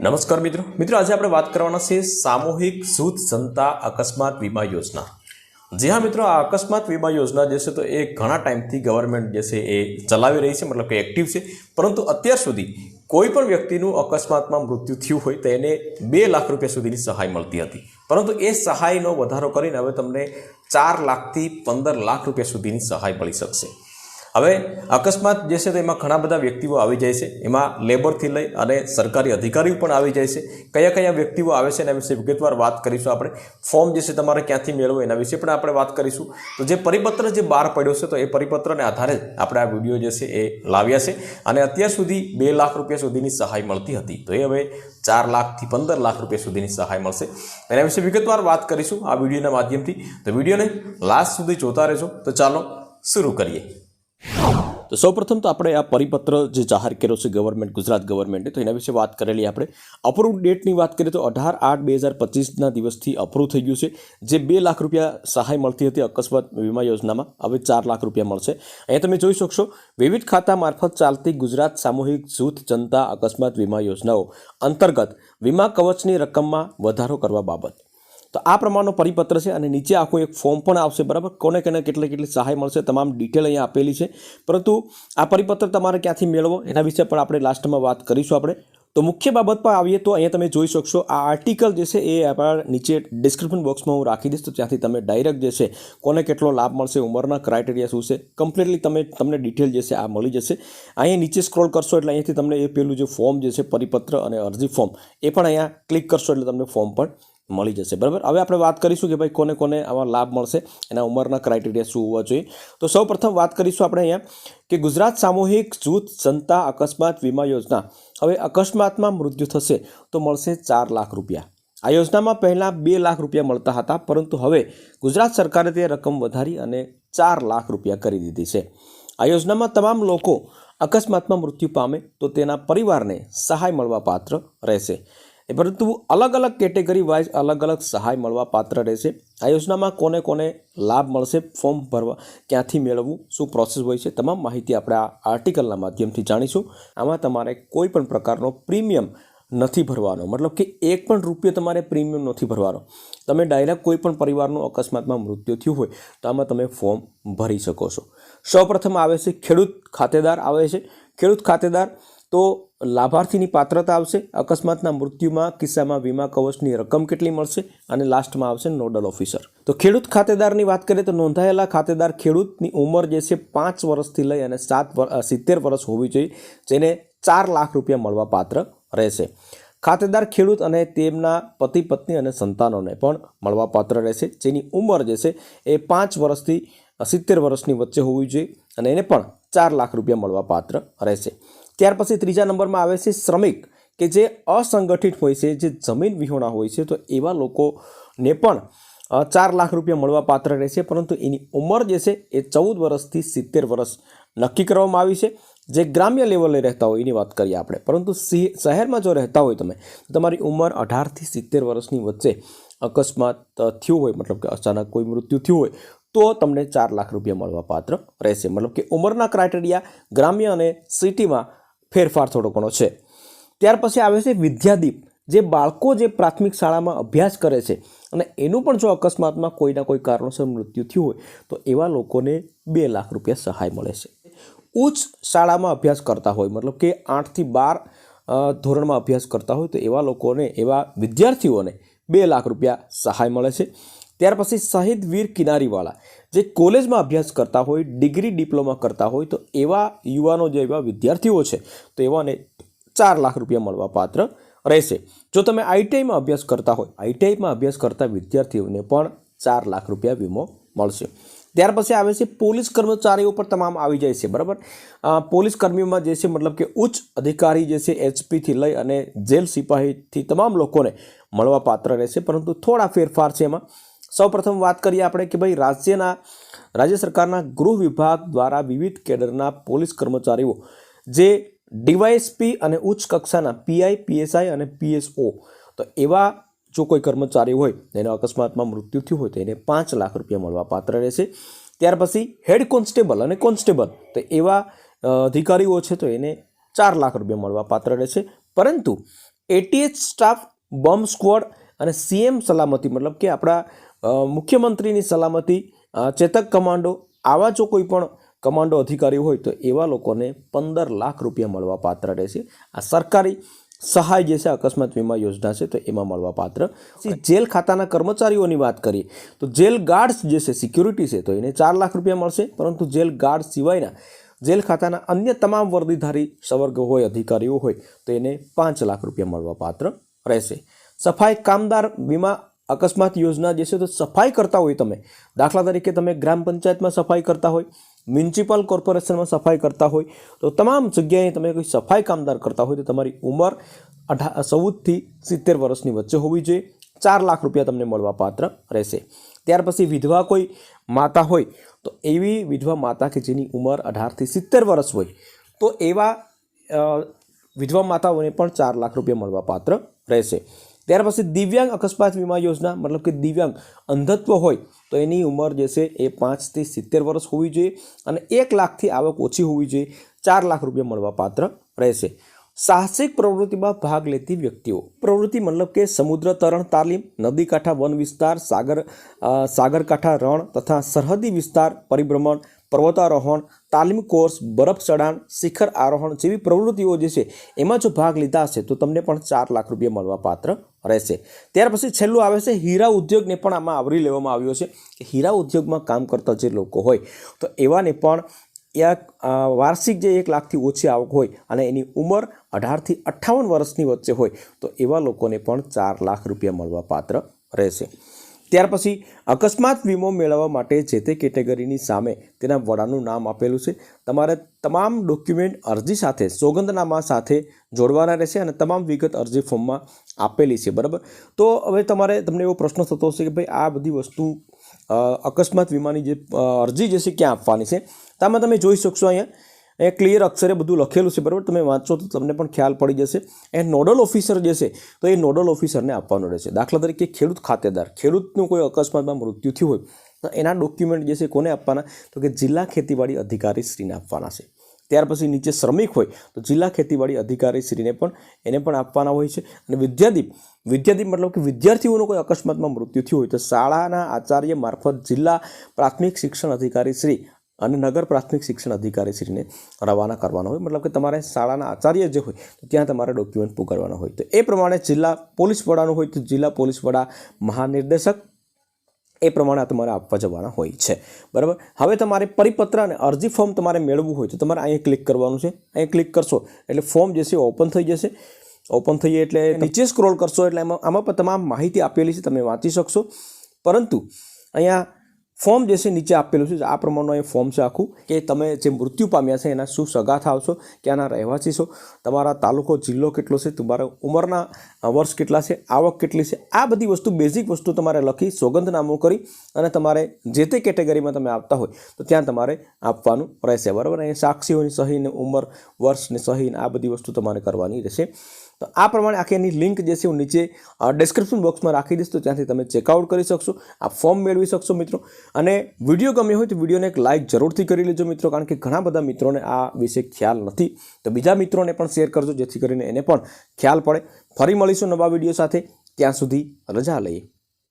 નમસ્કાર મિત્રો. મિત્રો, આજે આપણે વાત કરવાના છે સામૂહિક સુદ જનતા અકસ્માત વીમા યોજના. જી હા મિત્રો, આ અકસ્માત વીમા યોજના જે છે તો એ ઘણા ટાઈમથી ગવર્મેન્ટ જે છે એ ચલાવી રહી છે, મતલબ કે એક્ટિવ છે. પરંતુ અત્યાર સુધી કોઈ પણ વ્યક્તિનું અકસ્માતમાં મૃત્યુ થયું હોય તો એને બે લાખ રૂપિયા સુધીની સહાય મળતી હતી. પરંતુ એ સહાયનો વધારો કરીને હવે તમને ચાર લાખથી પંદર લાખ રૂપિયા સુધીની સહાય મળી શકશે. હવે અકસ્માત જે છે તો એમાં ઘણા બધા વ્યક્તિઓ આવી જાય છે. એમાં લેબરથી લઈ અને સરકારી અધિકારીઓ પણ આવી જાય છે. કયા કયા વ્યક્તિઓ આવે છે એના વિશે વિગતવાર વાત કરીશું આપણે. ફોર્મ જે છે તમારે ક્યાંથી મેળવો એના વિશે પણ આપણે વાત કરીશું. તો જે પરિપત્ર જે બહાર પડ્યો છે તો એ પરિપત્રને આધારે જ આપણે આ વીડિયો જે છે એ લાવ્યા છે. અને અત્યાર સુધી બે લાખ રૂપિયા સુધીની સહાય મળતી હતી. તો એ હવે ચાર લાખથી પંદર લાખ રૂપિયા સુધીની સહાય મળશે. એના વિશે વિગતવાર વાત કરીશું આ વિડીયોના માધ્યમથી. તો વિડીયોને લાસ્ટ સુધી જોતા રહેજો. તો ચાલો, શરૂ કરીએ. તો સૌપ્રથમ તો આપણે આ પરિપત્ર જે જાહેર કર્યો છે ગવર્મેન્ટ, ગુજરાત ગવર્મેન્ટે, તો એના વિશે વાત કરેલી આપણે. અપ્રૂવ ડેટની વાત કરીએ તો અઢાર આઠ બે હજાર પચીસના દિવસથી અપ્રૂવ થઈ ગયું છે. જે બે લાખ રૂપિયા સહાય મળતી હતી અકસ્માત વીમા યોજનામાં, હવે ચાર લાખ રૂપિયા મળશે. અહીંયા તમે જોઈ શકશો, વિવિધ ખાતા મારફત ચાલતી ગુજરાત સામૂહિક જૂથ જનતા અકસ્માત વીમા યોજનાઓ અંતર્ગત વીમા કવચની રકમમાં વધારો કરવા બાબત. તો આ પ્રમાણનો પરિપત્ર છે અને નીચે આખું એક ફોર્મ પણ આવશે, બરાબર? કોને કોને કેટલી કેટલી સહાય મળશે, તમામ ડિટેલ અહીંયા આપેલી છે. પરંતુ આ પરિપત્ર તમારે ક્યાંથી મેળવો એના વિશે પણ આપણે લાસ્ટમાં વાત કરીશું આપણે. તો મુખ્ય બાબત પર આવીએ તો અહીંયા તમે જોઈ શકશો, આ આર્ટિકલ જે છે એ આપણા નીચે ડિસ્ક્રિપ્શન બોક્સમાં હું રાખી દઈશ, તો ત્યાંથી તમે ડાયરેક્ટ જે છે, કોને કેટલો લાભ મળશે, ઉંમરના ક્રાઇટેરિયા શું છે કમ્પ્લીટલી તમે, તમને ડિટેલ જે છે આ મળી જશે. અહીંયા નીચે સ્ક્રોલ કરશો એટલે અહીંયાથી તમને એ પેલું જે ફોર્મ જે છે, પરિપત્ર અને અરજી ફોર્મ એ પણ અહીંયા ક્લિક કરશો એટલે તમને ફોર્મ પણ મળી જશે. બરાબર? હવે આપણે વાત કરીશું કે ભાઈ કોને કોને આવા લાભ મળશે, એના ઉંમરના ક્રાઇટેરિયા શું હોવા જોઈએ. તો સૌ વાત કરીશું આપણે અહીંયા કે ગુજરાત સામૂહિક જૂથ જનતા અકસ્માત વીમા યોજના. હવે અકસ્માતમાં મૃત્યુ થશે તો મળશે ચાર લાખ રૂપિયા. આ યોજનામાં પહેલાં બે લાખ રૂપિયા મળતા હતા, પરંતુ હવે ગુજરાત સરકારે તે રકમ વધારી અને ચાર લાખ રૂપિયા કરી દીધી છે. આ યોજનામાં તમામ લોકો અકસ્માતમાં મૃત્યુ પામે તો તેના પરિવારને સહાય મળવા પાત્ર રહેશે. પરંતુ અલગ અલગ કેટેગરી વાઇઝ અલગ અલગ સહાય મળવા પાત્ર રહેશે. આ યોજનામાં કોને કોને લાભ મળશે, ફોર્મ ભરવા ક્યાંથી મેળવવું, શું પ્રોસેસ હોય છે, તમામ માહિતી આપણે આ આર્ટિકલના માધ્યમથી જાણીશું. આમાં તમારે કોઈ પણ પ્રકારનો પ્રીમિયમ નથી ભરવાનો. મતલબ કે એક પણ રૂપિયો તમારે પ્રીમિયમ નથી ભરવાનો. તમે ડાયરેક્ટ કોઈ પણ પરિવારનું અકસ્માતમાં મૃત્યુ થયું હોય, તો આમાં તમે ફોર્મ ભરી શકો છો. સૌપ્રથમ આવે છે ખેડૂત ખાતેદાર આવે છે. ખેડૂત ખાતેદાર તો લાભાર્થીની પાત્રતા આવશે. અકસ્માતના મૃત્યુમાં કિસ્સામાં વીમા કવચની રકમ કેટલી મળશે અને લાસ્ટમાં આવશે નોડલ ઓફિસર. તો ખેડૂત ખાતેદારની વાત કરીએ તો નોંધાયેલા ખાતેદાર ખેડૂતની ઉંમર જે છે પાંચ વર્ષથી લઈ અને સાત સિત્તેર વર્ષ હોવી જોઈએ, જેને ચાર લાખ રૂપિયા મળવા પાત્ર રહેશે. ખાતેદાર ખેડૂત અને તેમના પતિ, પત્ની અને સંતાનોને પણ મળવા પાત્ર રહેશે. જેની ઉંમર જે છે એ પાંચ વર્ષથી સિત્તેર વર્ષની વચ્ચે હોવી જોઈએ અને એને પણ ચાર લાખ રૂપિયા મળવા પાત્ર રહેશે. ત્યાર પછી ત્રીજા નંબરમાં આવે છે શ્રમિક, કે જે અસંગઠિત હોય છે, જે જમીન વિહોણા હોય છે, તો એવા લોકોને પણ ચાર લાખ રૂપિયા મળવા પાત્ર રહેશે પરંતુ એની ઉંમર જે છે, એ ચૌદ વર્ષથી સિત્તેર વર્ષ નક્કી કરવામાં આવી છે. જે ગ્રામ્ય લેવલે રહેતા હોય એની વાત કરીએ આપણે. પરંતુ શહેરમાં જો રહેતા હોય તમે તમારી ઉંમર અઢારથી સિત્તેર વર્ષની વચ્ચે અકસ્માત થયું હોય, મતલબ કે અચાનક કોઈ મૃત્યુ થયું હોય, તો તમને ચાર લાખ રૂપિયા મળવા પાત્ર રહેશે. મતલબ કે ઉંમરના ક્રાઇટેરિયા ગ્રામ્ય અને સિટીમાં ફેરફાર થોડો ઘણો છે. ત્યાર પછી આવે છે વિદ્યાદીપ, જે બાળકો જે પ્રાથમિક શાળામાં અભ્યાસ કરે છે અને એનું પણ જો અકસ્માતમાં કોઈના કોઈ કારણોસર મૃત્યુ થયું હોય, તો એવા લોકોને બે લાખ રૂપિયા સહાય મળે છે. ઉચ્ચ શાળામાં અભ્યાસ કરતા હોય, મતલબ કે આઠથી બાર ધોરણમાં અભ્યાસ કરતા હોય, તો એવા લોકોને, એવા વિદ્યાર્થીઓને બે લાખ રૂપિયા સહાય મળે છે. ત્યાર પછી શહીદ વીર કિનારીવાળા જે કોલેજમાં અભ્યાસ કરતા હોય, ડિગ્રી ડિપ્લોમા કરતા હોય, તો એવા યુવાનો જે એવા વિદ્યાર્થીઓ છે, તો એવાને ચાર લાખ રૂપિયા મળવા પાત્ર રહેશે. જો તમે આઈટીઆઈમાં અભ્યાસ કરતા હોય, આઈટીઆઈમાં અભ્યાસ કરતા વિદ્યાર્થીઓને પણ ચાર લાખ રૂપિયા વીમો મળશે. ત્યાર પછી આવે છે પોલીસ કર્મચારીઓ પર તમામ આવી જાય છે, બરાબર? પોલીસ કર્મીઓમાં જે છે, મતલબ કે ઉચ્ચ અધિકારી જે છે, એચપીથી લઈ અને જેલ સિપાહીથી તમામ લોકોને મળવા પાત્ર રહેશે, પરંતુ થોડા ફેરફાર છે એમાં. સૌપ્રથમ વાત કરીએ આપણે કે ભાઈ રાજ્યના, રાજ્ય સરકારના ગૃહ વિભાગ દ્વારા વિવિધ કેડરના પોલીસ કર્મચારીઓ, જે ડીવાયએસપી અને ઉચ્ચ કક્ષાના પીઆઈ, પીએસઆઈ અને પીએસઓ, તો એવા જો કોઈ કર્મચારી હોય એના અકસ્માતમાં મૃત્યુ થયું હોય, તો એને પાંચ લાખ રૂપિયા મળવા પાત્ર રહેશે. ત્યાર પછી હેડ કોન્સ્ટેબલ અને કોન્સ્ટેબલ, તો એવા અધિકારીઓ છે, તો એને ચાર લાખ રૂપિયા મળવા પાત્ર રહેશે. પરંતુ એટીએચ સ્ટાફ, બોમ્બ સ્ક્વોડ અને સીએમ સલામતી, મતલબ કે આપણા મુખ્યમંત્રીની સલામતી ચેતક કમાન્ડો, આવા જો કોઈ પણ કમાન્ડો અધિકારી હોય તો એવા લોકોને પંદર લાખ રૂપિયા મળવા પાત્ર રહેશે આ સરકારી સહાય જે છે, અકસ્માત વીમા યોજના છે, તો એમાં મળવા પાત્ર જેલ ખાતાના કર્મચારીઓની વાત કરીએ, તો જેલ ગાર્ડ્સ જે છે, સિક્યુરિટી છે, તો એને ચાર લાખ રૂપિયા મળશે. પરંતુ જેલ ગાર્ડ સિવાયના જેલ ખાતાના અન્ય તમામ વર્દીધારી સવર્ગ હોય, અધિકારીઓ હોય, તો એને પાંચ લાખ રૂપિયા મળવા પાત્ર રહેશે. સફાઈ કામદાર વીમા અકસ્માત યોજના જે છે તો સફાઈ કરતા હોય તમે. દાખલા તરીકે તમે ગ્રામ પંચાયતમાં સફાઈ કરતા હોય, મ્યુનિસિપલ કોર્પોરેશનમાં સફાઈ કરતા હોય, તો તમામ જગ્યાએ તમે કોઈ સફાઈ કામદાર કરતા હોય તો તમારી ઉંમર અઢા ચૌદથી સિત્તેર વર્ષની વચ્ચે હોવી જોઈએ. ચાર લાખ રૂપિયા તમને મળવા પાત્ર રહેશે. ત્યાર પછી વિધવા કોઈ માતા હોય, તો એવી વિધવા માતા કે જેની ઉંમર અઢારથી સિત્તેર વર્ષ હોય, તો એવા વિધવા માતાઓને પણ ચાર લાખ રૂપિયા મળવા પાત્ર રહેશે. ત્યાર પછી દિવ્યાંગ અકસ્માત વીમા યોજના, મતલબ કે દિવ્યાંગ અંધત્વ હોય, તો એની ઉંમર જે છે એ પાંચથી સિત્તેર વર્ષ હોવી જોઈએ અને એક લાખથી આવક ઓછી હોવી જોઈએ. ચાર લાખ રૂપિયા મળવા પાત્ર રહેશે. સાહસિક પ્રવૃત્તિમાં ભાગ લેતી વ્યક્તિઓ. પ્રવૃત્તિ મતલબ કે સમુદ્ર તરણ તાલીમ નદી કાંઠા વન વિસ્તાર, સાગર સાગરકાંઠા રણ તથા સરહદી વિસ્તાર પરિભ્રમણ, પર્વતારોહણ, તાલીમ કોર્સ, બરફ ચઢાણ, શિખર આરોહણ જેવી પ્રવૃત્તિઓ જે છે, એમાં જો ભાગ લીધા હશે તો તમને પણ ચાર લાખ રૂપિયા મળવા પાત્ર રહેશે. ત્યાર પછી છેલ્લું આવે છે, હીરા ઉદ્યોગને પણ આમાં આવરી લેવામાં આવ્યો છે કે હીરા ઉદ્યોગમાં કામ કરતા જે લોકો હોય, તો એવાને પણ એક વાર્ષિક જે એક લાખથી ઓછી આવક હોય અને એની ઉંમર અઢારથી અઠ્ઠાવન વર્ષની વચ્ચે હોય, તો એવા લોકોને પણ ચાર લાખ રૂપિયા મળવા પાત્ર રહેશે. ત્યાર પછી અકસ્માત વીમો મેળવવા માટે જે તે કેટેગરીની સામે તેના વડાનું નામ આપેલું છે. તમારે તમામ ડોક્યુમેન્ટ અરજી સાથે, સોગંદનામા સાથે જોડવાના રહેશે અને તમામ વિગત અરજી ફોર્મમાં આપેલી છે, બરાબર? તો હવે તમારે, તમને એવો પ્રશ્ન થતો હશે કે ભાઈ આ બધી વસ્તુ અકસ્માત વીમાની જે અરજી જે છે ક્યાં આપવાની છે? તામાં તમે જોઈ શકશો અહીંયા. એ ક્લિયર અક્ષરે બધું લખેલું છે, બરાબર? તમે વાંચો તો તમને પણ ખ્યાલ પડી જશે. એ નોડલ ઓફિસર જે છે, તો એ નોડલ ઓફિસરને આપવાનો રહેશે. દાખલા તરીકે ખેડૂત ખાતેદાર. ખેડૂતનું કોઈ અકસ્માતમાં મૃત્યુ થયું હોય, તો એના ડોક્યુમેન્ટ જે છે કોને આપવાના? તો કે જિલ્લા ખેતીવાડી અધિકારી શ્રીને આપવાના છે. ત્યાર પછી નીચે શ્રમિક હોય તો જિલ્લા ખેતીવાડી અધિકારી શ્રીને પણ એને પણ આપવાના હોય છે. અને વિદ્યાદીપ વિદ્યાદીપ મતલબ કે વિદ્યાર્થીઓનું કોઈ અકસ્માતમાં મૃત્યુ થયું હોય તો શાળાના આચાર્ય મારફત જિલ્લા પ્રાથમિક શિક્ષણ અધિકારી શ્રી અને નગર પ્રાથમિક શિક્ષણ અધિકારી શ્રીને રવાના કરવાનો હોય. મતલબ કે તમારે શાળાના આચાર્ય જે હોય તો ત્યાં તમારે ડોક્યુમેન્ટ પુગાડવાના હોય. તો એ પ્રમાણે જિલ્લા પોલીસ વડાનું હોય તો જિલ્લા પોલીસ વડા મહાનિર્દેશક એ પ્રમાણે આ તમારે આપવા જવાના હોય છે. બરાબર? હવે તમારે પરિપત્ર અને અરજી ફોર્મ તમારે મેળવવું હોય તો તમારે અહીંયા ક્લિક કરવાનું છે. અહીંયા ક્લિક કરશો એટલે ફોર્મ જે છે ઓપન થઈ જશે. ઓપન થઈ જાય એટલે નીચે સ્ક્રોલ કરશો એટલે એમાં આમાં પણ તમામ માહિતી આપેલી છે તમે વાંચી શકશો. પરંતુ અહીંયા ફોર્મ જે છે નીચે આપેલું છે, આ પ્રમાણનું અહીં ફોર્મ છે આખું, કે તમે જે મૃત્યુ પામ્યા છે, એના શું સગા થાવ છો ક્યાંના રહેવાસી છો, તમારા તાલુકો, જિલ્લો કેટલો છે, તમારા ઉંમરના વર્ષ કેટલા છે, આવક કેટલી છે, આ બધી વસ્તુ બેઝિક વસ્તુ તમારે લખી, સોગંદનામું કરી અને તમારે જે તે કેટેગરીમાં તમે આપતા હોય, તો ત્યાં તમારે આપવાનું રહેશે. બરાબર? અહીં સાક્ષીઓની સહીને ઉંમર, વર્ષની સહીને આ બધી વસ્તુ તમારે કરવાની રહેશે. તો આ પ્રમાણે આખી એની લિંક જે છે હું નીચે ડિસ્ક્રિપ્શન બોક્સમાં રાખી દઈશ, તો ત્યાંથી તમે ચેકઆઉટ કરી શકશો. આ ફોર્મ મેળવી શકશો મિત્રો. અને વીડિયો ગમ્યો હોય તો વિડીયોને એક લાઇક જરૂરથી કરી લેજો મિત્રો, કારણ કે ઘણા બધા મિત્રોને આ વિશે ખ્યાલ નથી. તો બીજા મિત્રોને પણ શેર કરજો, જેથી કરીને એને પણ ખ્યાલ પડે. ફરી મળીશું નવા વીડિયો સાથે. ત્યાં સુધી રજા લઈએ.